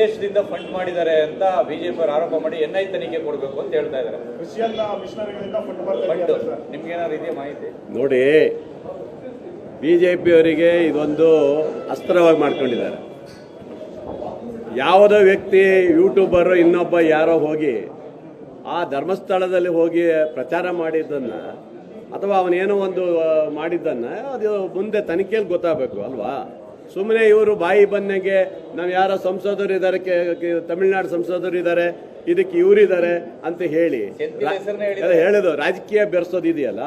ವಿದೇಶದಿಂದ ಫಂಡ್ ಮಾಡಿದ್ದಾರೆ ಅಂತ ಬಿಜೆಪಿ ಅವರು ಆರೋಪ ಮಾಡಿ ಎನ್ ಐ ತನಿಖೆ ಕೊಡಬೇಕು ಅಂತ ಹೇಳ್ತಾ ಇದ್ದಾರೆ. ಫಂಡ್ ನಿಮ್ಗೇನಾದ್ರು ಇದೆಯಾ ಮಾಹಿತಿ? ನೋಡಿ ಬಿ ಜೆ ಪಿಯವರಿಗೆ ಇದೊಂದು ಅಸ್ತ್ರವಾಗಿ ಮಾಡ್ಕೊಂಡಿದ್ದಾರೆ. ಯಾವುದೋ ವ್ಯಕ್ತಿ ಯೂಟ್ಯೂಬರು ಇನ್ನೊಬ್ಬ ಯಾರೋ ಹೋಗಿ ಆ ಧರ್ಮಸ್ಥಳದಲ್ಲಿ ಹೋಗಿ ಪ್ರಚಾರ ಮಾಡಿದ್ದನ್ನು ಅಥವಾ ಅವನೇನೋ ಒಂದು ಮಾಡಿದ್ದನ್ನು ಅದು ಮುಂದೆ ತನಿಖೆಯಲ್ಲಿ ಗೊತ್ತಾಗಬೇಕು ಅಲ್ವಾ? ಸುಮ್ಮನೆ ಇವರು ಬಾಯಿ ಬಂದಂಗೆ ನಾವು ಯಾರೋ ಸಂಸದರು ಇದ್ದಾರೆ ತಮಿಳ್ನಾಡು ಸಂಸದರು ಇದ್ದಾರೆ ಇದಕ್ಕೆ ಇವರಿದ್ದಾರೆ ಅಂತ ಹೇಳಿ. ಹೇಳೋದು ರಾಜಕೀಯ ಬೆರೆಸೋದು ಇದೆಯಲ್ಲ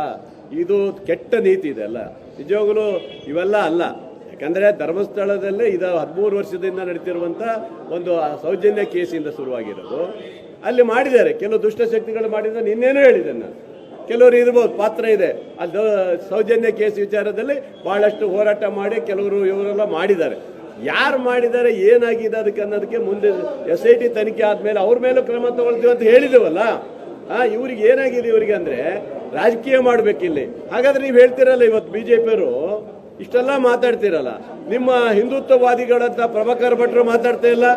ಇದು ಕೆಟ್ಟ ನೀತಿ ಇದೆ ಅಲ್ಲ? ನಿಜವಾಗಲೂ ಇವೆಲ್ಲ ಅಲ್ಲ. ಯಾಕಂದರೆ ಧರ್ಮಸ್ಥಳದಲ್ಲೇ ಇದು ಹದಿಮೂರು ವರ್ಷದಿಂದ ನಡೀತಿರುವಂತ ಒಂದು ಸೌಜನ್ಯ ಕೇಸಿಂದ ಶುರುವಾಗಿರೋದು. ಅಲ್ಲಿ ಮಾಡಿದ್ದಾರೆ ಕೆಲವು ದುಷ್ಟಶಕ್ತಿಗಳು ಮಾಡಿದ್ದಾರೆ ನಿನ್ನೇನು ಹೇಳಿದೆ ನಾನು. ಕೆಲವರು ಇರ್ಬೋದು, ಪಾತ್ರ ಇದೆ. ಅದು ಸೌಜನ್ಯ ಕೇಸ್ ವಿಚಾರದಲ್ಲಿ ಬಹಳಷ್ಟು ಹೋರಾಟ ಮಾಡಿ ಕೆಲವರು ಇವರೆಲ್ಲ ಮಾಡಿದ್ದಾರೆ. ಯಾರು ಮಾಡಿದ್ದಾರೆ, ಏನಾಗಿದೆ ಅದಕ್ಕೆ ಅನ್ನೋದಕ್ಕೆ ಮುಂದೆ ಎಸ್ ಐ ಟಿ ತನಿಖೆ ಆದಮೇಲೆ ಅವ್ರ ಮೇಲೂ ಕ್ರಮ ತಗೊಳ್ತೀವಿ ಅಂತ ಹೇಳಿದೇವಲ್ಲ? ಹಾಂ ಇವ್ರಿಗೆ ಏನಾಗಿದೆ ಇವರಿಗೆ ಅಂದರೆ ರಾಜಕೀಯ ಮಾಡಬೇಕಿಲ್ಲಿ. ಹಾಗಾದ್ರೆ ನೀವು ಹೇಳ್ತಿರಲ್ಲ ಇವತ್ತು ಬಿ ಜೆ ಪಿಯವರು ಇಷ್ಟೆಲ್ಲ ಮಾತಾಡ್ತಿರಲ್ಲ. ನಿಮ್ಮ ಹಿಂದುತ್ವವಾದಿಗಳಂತ ಪ್ರಭಾಕರ್ ಭಟ್ರು ಮಾತಾಡ್ತಾ ಇಲ್ಲ,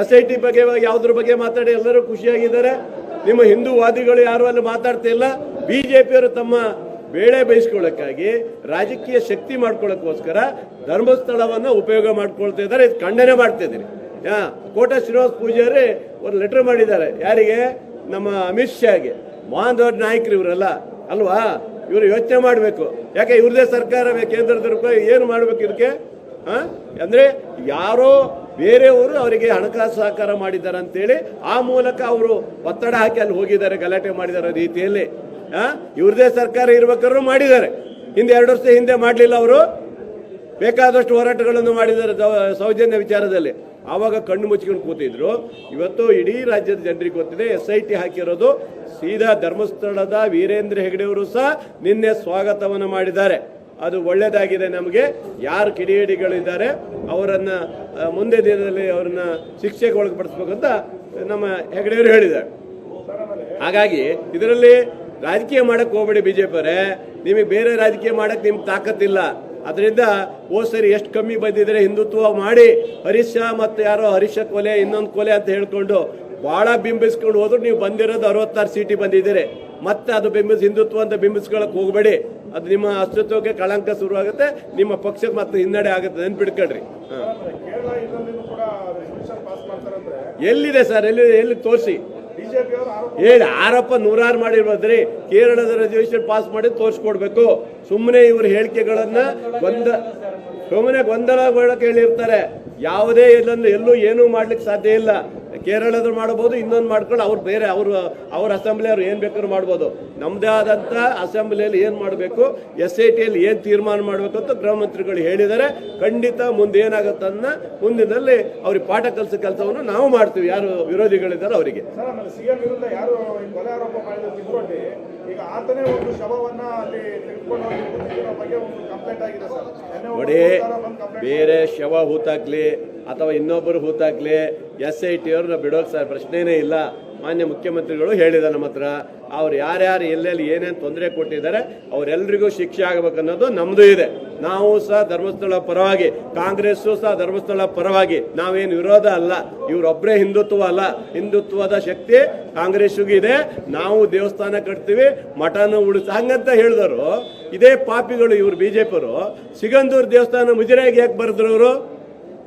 ಎಸ್ ಐ ಟಿ ಬಗ್ಗೆ ಯಾವುದ್ರ ಬಗ್ಗೆ ಮಾತಾಡಿ ಎಲ್ಲರೂ ಖುಷಿಯಾಗಿದ್ದಾರೆ. ನಿಮ್ಮ ಹಿಂದೂವಾದಿಗಳು ಯಾರು ಅಲ್ಲಿ ಮಾತಾಡ್ತಾ ಇಲ್ಲ. ಬಿಜೆಪಿಯವರು ತಮ್ಮ ಬೇಳೆ ಬೇಯಿಸ್ಕೊಳ್ಳೋಕ್ಕಾಗಿ ರಾಜಕೀಯ ಶಕ್ತಿ ಮಾಡ್ಕೊಳ್ಳೋಕ್ಕೋಸ್ಕರ ಧರ್ಮಸ್ಥಳವನ್ನು ಉಪಯೋಗ ಮಾಡ್ಕೊಳ್ತಾ ಇದ್ದಾರೆ. ಇದು ಖಂಡನೆ ಮಾಡ್ತಾ ಇದ್ದೀನಿ. ಯಾ, ಕೋಟ ಶ್ರೀನಿವಾಸ ಪೂಜಾರಿ ಒಂದು ಲೆಟರ್ ಮಾಡಿದ್ದಾರೆ. ಯಾರಿಗೆ? ನಮ್ಮ ಅಮಿತ್ ಶಾಗೆ. ದೊಡ್ಡ ನಾಯಕರು ಇವರಲ್ಲ. ಅಲ್ವಾ? ಇವರು ಯೋಚನೆ ಮಾಡಬೇಕು. ಯಾಕೆ ಇವ್ರದೇ ಸರ್ಕಾರ ಕೇಂದ್ರದ ಏನು ಮಾಡಬೇಕು ಇದಕ್ಕೆ ಹಾಂ? ಅಂದರೆ ಯಾರೋ ಬೇರೆಯವರು ಅವರಿಗೆ ಹಣಕಾಸು ಸಹಕಾರ ಮಾಡಿದ್ದಾರೆ ಅಂತೇಳಿ ಆ ಮೂಲಕ ಅವರು ಒತ್ತಡ ಹಾಕಿ ಅಲ್ಲಿ ಹೋಗಿದ್ದಾರೆ, ಗಲಾಟೆ ಮಾಡಿದ್ದಾರೆ ರೀತಿಯಲ್ಲಿ? ಇವ್ರದೇ ಸರ್ಕಾರ ಇರ್ಬೇಕಾದ್ರೂ ಮಾಡಿದ್ದಾರೆ. ಹಿಂದೆ ಎರಡು ವರ್ಷ ಹಿಂದೆ ಮಾಡಲಿಲ್ಲ ಅವರು. ಬೇಕಾದಷ್ಟು ಹೋರಾಟಗಳನ್ನು ಮಾಡಿದ್ದಾರೆ ಸೌಜನ್ಯ ವಿಚಾರದಲ್ಲಿ. ಆವಾಗ ಕಣ್ಣು ಮುಚ್ಕೊಂಡು ಕೂತಿದ್ರು. ಇವತ್ತು ಇಡೀ ರಾಜ್ಯದ ಜನರಿಗೆ ಗೊತ್ತಿದೆ ಎಸ್ ಐ ಟಿ ಹಾಕಿರೋದು ಸೀದಾ ಧರ್ಮಸ್ಥಳದ ವೀರೇಂದ್ರ ಹೆಗಡೆಯವರು ಸಹ ನಿನ್ನೆ ಸ್ವಾಗತವನ್ನು ಮಾಡಿದ್ದಾರೆ. ಅದು ಒಳ್ಳೆಯದಾಗಿದೆ ನಮಗೆ. ಯಾರು ಕಿಡಿಗೇಡಿಗಳಿದ್ದಾರೆ, ಅವರನ್ನ ಮುಂದೆ ದಿನದಲ್ಲಿ ಅವರನ್ನ ಶಿಕ್ಷೆಗೆ ಅಂತ ನಮ್ಮ ಹೆಗಡೆಯವರು ಹೇಳಿದ್ದಾರೆ. ಹಾಗಾಗಿ ಇದರಲ್ಲಿ ರಾಜಕೀಯ ಮಾಡಕ್ಕೆ ಹೋಗ್ಬೇಡಿ ಬಿಜೆಪಿಯವರೇ. ನಿಮಗೆ ಬೇರೆ ರಾಜಕೀಯ ಮಾಡಕ್ ನಿಮ್ಗೆ ತಾಕತ್ತಿಲ್ಲ. ಅದರಿಂದ ಹೋದ ಸರಿ ಎಷ್ಟು ಕಮ್ಮಿ ಬಂದಿದ್ರೆ ಹಿಂದುತ್ವ ಮಾಡಿ ಹರೀಶ ಮತ್ತು ಯಾರೋ ಹರೀಶ ಕೊಲೆ ಇನ್ನೊಂದು ಕೊಲೆ ಅಂತ ಹೇಳ್ಕೊಂಡು ಭಾಳ ಬಿಂಬಿಸ್ಕೊಂಡು ಹೋದ್ರು. ನೀವು ಬಂದಿರೋದು ಅರವತ್ತಾರು ಸೀಟಿ ಬಂದಿದ್ದೀರಿ. ಮತ್ತೆ ಅದು ಬಿಂಬಿಸಿ ಹಿಂದುತ್ವ ಅಂತ ಬಿಂಬಿಸ್ಕೊಳಕ್ಕೆ ಹೋಗ್ಬೇಡಿ. ಅದು ನಿಮ್ಮ ಅಸ್ತಿತ್ವಕ್ಕೆ ಕಳಂಕ ಶುರುವಾಗುತ್ತೆ. ನಿಮ್ಮ ಪಕ್ಷಕ್ಕೆ ಮತ್ತೆ ಹಿನ್ನಡೆ ಆಗುತ್ತೆ. ನೆನ್ಪಿಡ್ಕೊಳ್ರಿ ಎಲ್ಲಿದೆ ಸರ್? ಎಲ್ಲಿ ಎಲ್ಲಿ ತೋರಿಸಿ? ಅವರು ಆರೋಪ ನೂರಾರು ಮಾಡಿರ್ಬೋದ್ರಿ? ಕೇರಳದ ರೆಸಲ್ಯೂಷನ್ ಪಾಸ್ ಮಾಡಿ ತೋರಿಸ್ಕೊಡ್ಬೇಕು. ಸುಮ್ಮನೆ ಇವ್ರ ಹೇಳಿಕೆಗಳನ್ನ ಗೊಂದ ಸುಮ್ಮನೆ ಗೊಂದಲ ಹೇಳಿರ್ತಾರೆ. ಯಾವುದೇ ಇಲ್ಲಂದ್ರೆ ಎಲ್ಲೂ ಏನೂ ಮಾಡ್ಲಿಕ್ಕೆ ಸಾಧ್ಯ ಇಲ್ಲ. ಕೇರಳದ್ರು ಮಾಡಬಹುದು, ಇನ್ನೊಂದು ಮಾಡ್ಕೊಂಡು ಅವ್ರು ಬೇರೆ, ಅವರು, ಅವ್ರ ಅಸೆಂಬ್ಲಿ ಅವ್ರು ಏನು ಬೇಕಾದ್ರೂ ಮಾಡ್ಬೋದು. ನಮ್ಮದೇ ಆದಂಥ ಅಸೆಂಬ್ಲಿಯಲ್ಲಿ ಏನು ಮಾಡಬೇಕು ಎಸ್ ಐ ಟಿಯಲ್ಲಿ ಏನು ತೀರ್ಮಾನ ಮಾಡಬೇಕು ಅಂತ ಗೃಹ ಮಂತ್ರಿಗಳು ಹೇಳಿದ್ದಾರೆ. ಖಂಡಿತ ಮುಂದೆ ಏನಾಗುತ್ತನ್ನ ಮುಂದಿನಲ್ಲಿ ಅವ್ರಿಗೆ ಪಾಠ ಕಲಿಸೋ ಕೆಲಸವನ್ನು ನಾವು ಮಾಡ್ತೀವಿ. ಯಾರು ವಿರೋಧಿಗಳಿದ್ದಾರೆ ಅವರಿಗೆ. ಈಗ ಆತನೇ ಒಂದು ಶವವನ್ನ ಅಲ್ಲಿ ತೆಗೆದುಕೊಂಡು ಹೋಗಿ ಬಗ್ಗೆ ಒಂದು ಕಂಪ್ಲೇಂಟ್ ಆಗಿದೆ ಸರ್. ನೋಡಿ ಬೇರೆ ಶವ ಹೂತಾಕ್ಲಿ ಅಥವಾ ಇನ್ನೊಬ್ಬರು ಹೂತಾಕ್ಲಿ ಎಸ್ ಐ ಟಿ ಅವ್ರನ್ನ ಬಿಡೋಕೆ ಸರ್ ಪ್ರಶ್ನೆನೇ ಇಲ್ಲ. ಮಾನ್ಯ ಮುಖ್ಯಮಂತ್ರಿಗಳು ಹೇಳಿದ ನಮ್ಮ ಹತ್ರ, ಅವ್ರು ಯಾರ್ಯಾರು ಎಲ್ಲೆಲ್ಲಿ ಏನೇನು ತೊಂದರೆ ಕೊಟ್ಟಿದ್ದಾರೆ ಅವರೆಲ್ಲರಿಗೂ ಶಿಕ್ಷೆ ಆಗಬೇಕನ್ನೋದು ನಮ್ಮದು ಇದೆ. ನಾವು ಸಹ ಧರ್ಮಸ್ಥಳ ಪರವಾಗಿ, ಕಾಂಗ್ರೆಸ್ಸು ಸಹ ಧರ್ಮಸ್ಥಳ ಪರವಾಗಿ ನಾವೇನು ವಿರೋಧ ಅಲ್ಲ ಇವರೊಬ್ಬರೇ ಹಿಂದುತ್ವ ಅಲ್ಲ. ಹಿಂದುತ್ವದ ಶಕ್ತಿ ಕಾಂಗ್ರೆಸ್ಸಿಗೂ ಇದೆ, ನಾವು ದೇವಸ್ಥಾನ ಕಟ್ತೀವಿ, ಮಠನ ಉಳಿಸ, ಹಂಗಂತ ಹೇಳಿದವರು ಇದೇ ಪಾಪಿಗಳು ಇವ್ರು ಬಿಜೆಪಿಯವರು, ಸಿಗಂದೂರು ದೇವಸ್ಥಾನ ಮುಜರಾಯಿಗೆ ಯಾಕೆ ಬರೆದ್ರು ಅವರು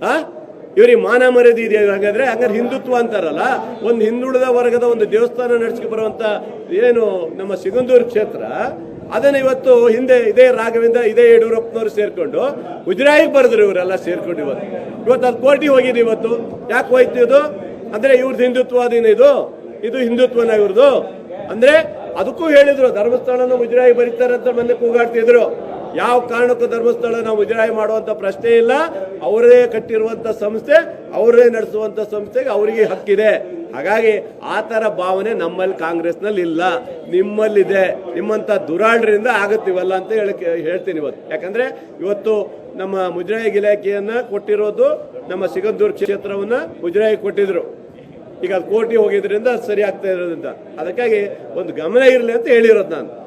ಆ? ಇವ್ರಿಗೆ ಮಾನ ಮರ್ಯಾದೆ ಇದೆ ಹಾಗಾದ್ರೆ ಹಂಗಾದ್ರೆ ಹಿಂದುತ್ವ ಅಂತಾರಲ್ಲ, ಒಂದು ಹಿಂದುಳಿದ ವರ್ಗದ ಒಂದು ದೇವಸ್ಥಾನ ನಡೆಸ್ಕೊ ಬರುವಂತ ಏನು ನಮ್ಮ ಸಿಗಂದೂರು ಕ್ಷೇತ್ರ, ಅದನ್ನ ಇವತ್ತು ಹಿಂದೆ ಇದೇ ರಾಘವೇಂದ್ರ, ಇದೇ ಯಡಿಯೂರಪ್ಪನವರು ಸೇರ್ಕೊಂಡು ಗುಜರಾಯಿಗೆ ಬರೆದ್ರು ಇವರೆಲ್ಲ ಸೇರ್ಕೊಂಡು ಇವತ್ತು. ಇವತ್ತು ಅದು ಕೋರ್ಟಿಗೆ ಹೋಗಿದೆ ಇವತ್ತು. ಯಾಕೆ ಹೋಯ್ತು ಇದು? ಅಂದ್ರೆ ಇವ್ರದ್ದು ಅದೇನು ಇದು? ಇದು ಹಿಂದುತ್ವನ ಇವ್ರದ್ದು ಅಂದ್ರೆ ಅದಕ್ಕೂ ಹೇಳಿದ್ರು, ಧರ್ಮಸ್ಥಳನ ಮುಜರಾಯಿ ಬರೀತಾರೆ ಅಂತ ಮೊನ್ನೆ ಕೂಗಾಡ್ತಿದ್ರು. ಯಾವ ಕಾರಣಕ್ಕೂ ಧರ್ಮಸ್ಥಳ ನಾವು ಮುಜರಾಯಿ ಮಾಡುವಂತ ಪ್ರಶ್ನೆ ಇಲ್ಲ. ಅವರೇ ಕಟ್ಟಿರುವಂತ ಸಂಸ್ಥೆ, ಅವರೇ ನಡೆಸುವಂತ ಸಂಸ್ಥೆಗೆ ಅವರಿಗೆ ಹಕ್ಕಿದೆ. ಹಾಗಾಗಿ ಆ ಥರ ಭಾವನೆ ನಮ್ಮಲ್ಲಿ ಕಾಂಗ್ರೆಸ್ನಲ್ಲಿ ಇಲ್ಲ. ನಿಮ್ಮಲ್ಲಿದೆ. ನಿಮ್ಮಂತ ದುರಾಳ್ರಿಂದ ಆಗುತ್ತಿವಲ್ಲ ಅಂತ ಹೇಳ್ತೀನಿ ಇವತ್ತು. ಯಾಕಂದ್ರೆ ಇವತ್ತು ನಮ್ಮ ಮುಜರಾಯಿ ಇಲಾಖೆಯನ್ನು ಕೊಟ್ಟಿರೋದು ನಮ್ಮ ಸಿಗಂದೂರು ಕ್ಷೇತ್ರವನ್ನ ಮುಜರಾಯಿ ಕೊಟ್ಟಿದ್ರು. ಈಗ ಅದು ಕೋಟಿ ಹೋಗಿದ್ರಿಂದ ಸರಿ ಆಗ್ತಾ ಇರೋದ್ರಿಂದ. ಅದಕ್ಕಾಗಿ ಒಂದು ಗಮನ ಇರಲಿ ಅಂತ ಹೇಳಿರೋದು ನಾನು.